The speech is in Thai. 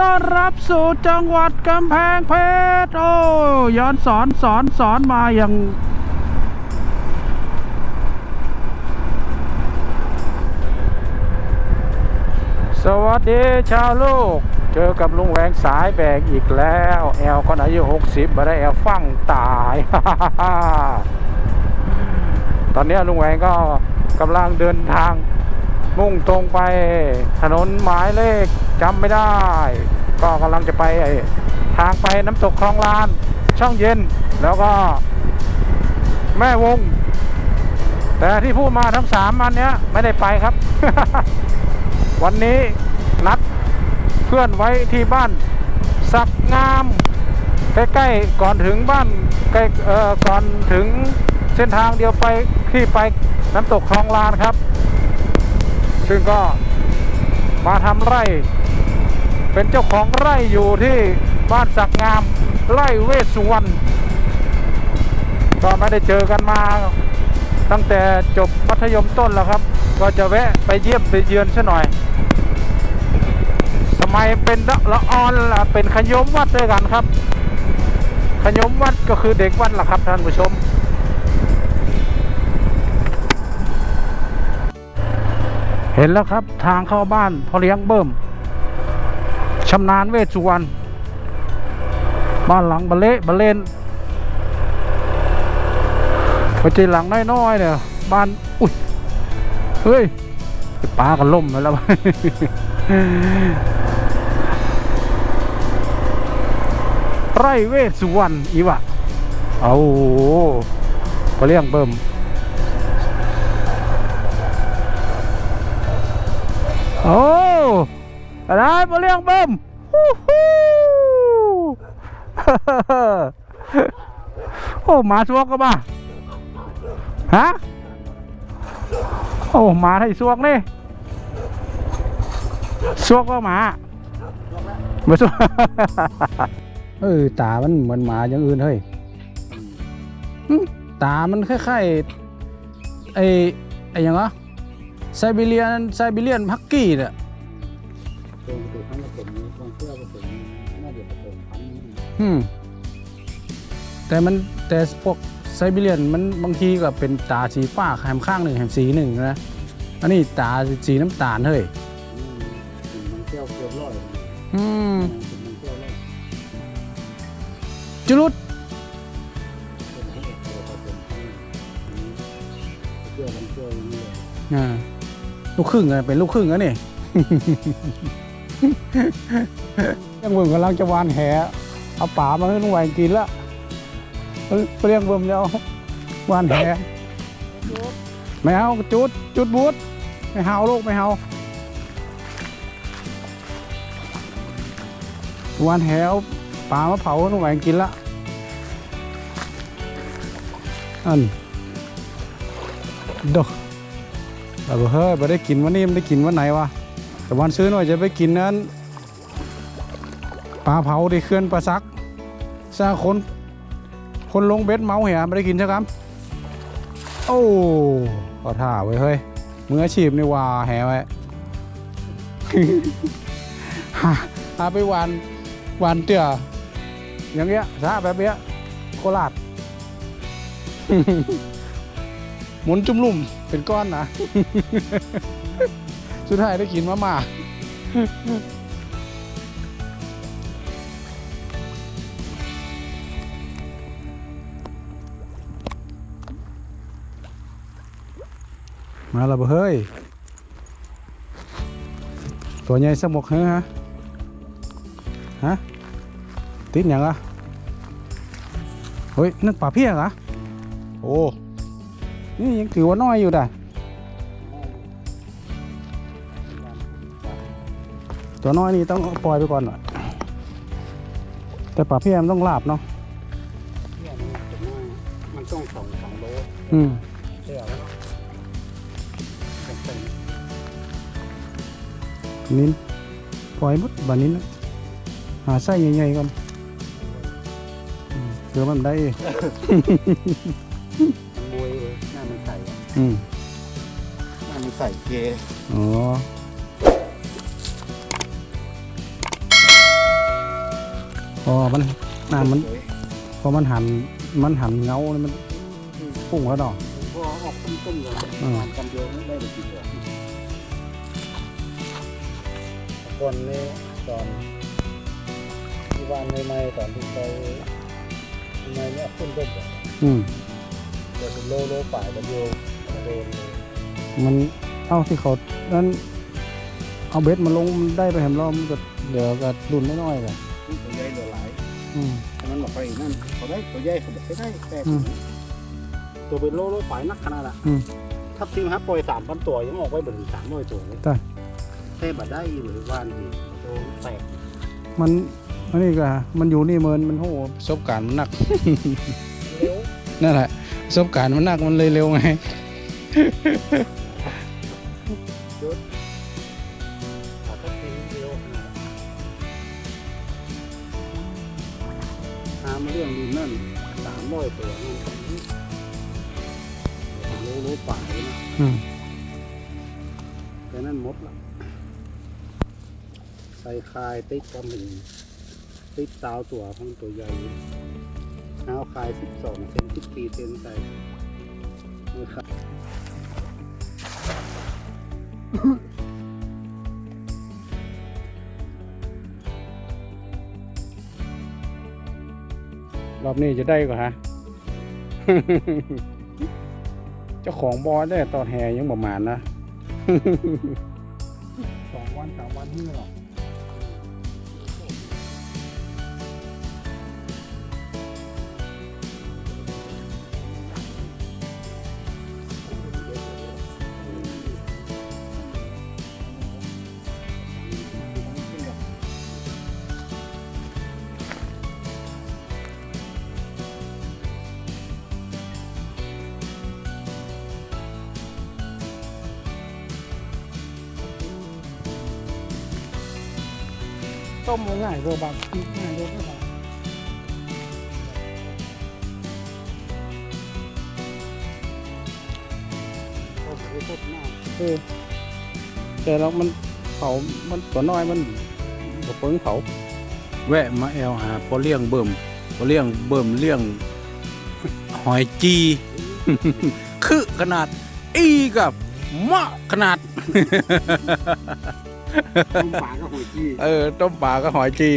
ต้อนรับสู่จังหวัดกำแพงเพชร โอ้ย้อนสอนสอนสอนมาอย่าง สวัสดีชาวลูก เจอกับลุงแหวงสายแบกอีกแล้ว แอลก็อายุ60มาได้แอลฟั่งตาย ตอนนี้ลุงแหวงก็กำลังเดินทาง มุ่งตรงไปถนนหมายเลขจำไม่ได้ ก็กำลังจะไปทางไปน้ำตกคลองลาน ช่องเย็นแล้วก็ แม่วง แต่ที่พูดมาทั้งสามอันเนี้ยไม่ได้ไปครับ วันนี้นัดเพื่อนไว้ที่บ้านสักงาม ใกล้ๆก่อนถึงบ้านใกล้เอ่อก่อนถึงเส้นทางเดียวไปที่ไปน้ำตกคลองลานครับ ซึ่งก็มาทำไร่ เป็นเจ้าของไร่อยู่ที่บ้านสักงามไร่เวสุวรรณก็ไม่ได้เจอกันมาตั้งแต่จบมัธยมต้นแล้วครับ ก็จะแวะไปเยี่ยมไปเยือนซะหน่อย สมัยเป็นละละออนล่ะเป็นขยมวัดด้วยกันครับ ขยมวัดก็คือเด็กวัดล่ะครับท่านผู้ชม เห็นแล้วครับทางเข้าบ้านพ่อเลี้ยงเบิ่มชำนาญเวชสุวรรณบ้านหลังบะเละบะเลนปัจจัยหลังน้อยๆเนี่ยบ้านอุ้ยเฮ้ยปลากันล่มแล้วไร่เวชสุวรรณอีวะเอาพ่อเลี้ยงเบิ่ม โอ้อะไรมาเลี้ยงเบิ้มฮู้ฮู้โอ้หมาสวกก็มาฮะโอ้หมาไทยสวกนี่สวกก็หมาไม่สวกเออตามันเหมือนหมาอย่างอื่นเฮ้ยตามันคล้ายๆไอ้ไอ้ยังวะ ไซบีเรียนไซบีเรียนพักกี้เนี่ยเป็นกระดูกทั้งผสมนี้ต้องเชื่อผสมน่าจะผสมพันธุ์อืมแต่มันแต่พวกไซบีเรียนมันบางทีก็เป็นตาสีฟ้าแหมข้างหนึ่งแหมสีหนึ่งนะอันนี้ตาสีน้ำตาลเฮ้ยอืมมันเที่ยวเกือบร้อยอืมมันเที่ยวร้อยจุลุด ลูกครึ่งอะเป็นลูกครึ่งอะนี่ ยังเบิ่งกำลังจะวานแหเอาป่ามาให้ลุงไหวกินละเอ้ยเรียกเบิ่มแล้ววานแหไม่เอาจุดจุดบูดไม่เฮาลูกไม่เฮาวานแหเอาป่ามาเผาให้ลุงไหวกินละอันดอก เราบอกเฮ้ยไม่ได้กินวันนี้มันได้กินวันไหนวะแต่วันซื้อหน่อยจะไปกินนั้นปลาเผาที่เขื่อนปลาซักซาคน คนลงเบ็ดเมาเหียไม่ได้กินใช่ครับโอ้ก็ท่าไว้เฮ้ยมืออาชีพนี่ว่าแหไว้หาหาไปวานวานเตื่ออย่างเงี้ยซาแบบเนี้ยโคราช หมุนจุ่มลุ่มเป็นก้อนนะสุดท้ายได้กินมาม่ามาแล้วเฮ้ย ตัวใหญ่สมกเฮ้ฮะ ฮะ ติดหยังอะ เฮ้ย นั่นป่าเพี้ยเหรอโอ้ นี่ยังถือว่าน้อยอยู่ด่ะตัวน้อยนี่ต้องปล่อยไปก่อนหน่อยแต่ป่าเพี้ยมันต้องลาบเนาะเที่ยวมันจะน้อยมันต้องสองสองโลอืมเที่ยวแล้วเป็นเป็นนินปล่อยหมดบานนี้นะหาไส้ใหญ่ๆก่อนอืมเพื่อมันได้ อะอืมหน้ามันใส่เกอ๋ออ๋อมันน้ำมันสวยพอมันหันมันหันเงาแล้วมันพุ่งแล้วดอกพอออกต้มๆเลยอืมมันกำเดียวไม่ได้เลยกินเลยคนนี้ตอนที่บ้านใหม่ๆตอนที่ไปใหม่เนี่ยขึ้นต้นอืมเดี๋ยวเป็นโลโลป่ายกันโย โดนเลยมันเอาที่เขานั้นเอาเบ็ดมาลงมันได้ไปแหมรอบมันก็เดี๋ยวก็ดุนน้อยๆเลยนี่ตัวใหญ่เหลือหลายอืมถ้ามันบอกไปนั่นเขาได้ตัวใหญ่เขาบอกไม่ได้แต่อืมตัวเป็นโลโลป่ายนักขนาดละอืมถ้าทีมฮับปล่อยสามพันตัวยังออกไว้บนสามร้อยตัวเลยได้แค่บัดได้หรือวานดีตัวแตกมันอันนี้ก็มันอยู่นี่เมินมันโหประสบการณ์มันหนัก เร็วนั่นแหละประสบการณ์มันหนักมันเลยเร็วไง ขาดถ้าทีมเร็วขนาดหามเรื่องดูนั่นสามร้อยตัวนั่นโลโลป่ายนะอืมแต่นั่นมดละใส่คายติ๊กกำหนึ่งติ๊กสาวตัวของตัวใหญ่เอาคายสิบสองเซนสิบสี่เซนใส่มือคา รอบนี้จะได้ก็ฮะเจ้าของบอได้ตอนแห่ยังประมาณนะสองวันสามวันนี่หรอ ต้มง่ายเบอร์บางง่ายเบอร์บางเขาใส่ต้นหน้าเออแต่เรามันเผามันตัวน้อยมันกระเปิงเผาแวะมาแอลหาพอเลี้ยงเบิ่มพอเลี้ยงเบิ่มเลี้ยงหอยจีคือขนาด อีกับมะขนาด ต้มปลาก็หอยจี้เออ ต้มปลาก็หอยจี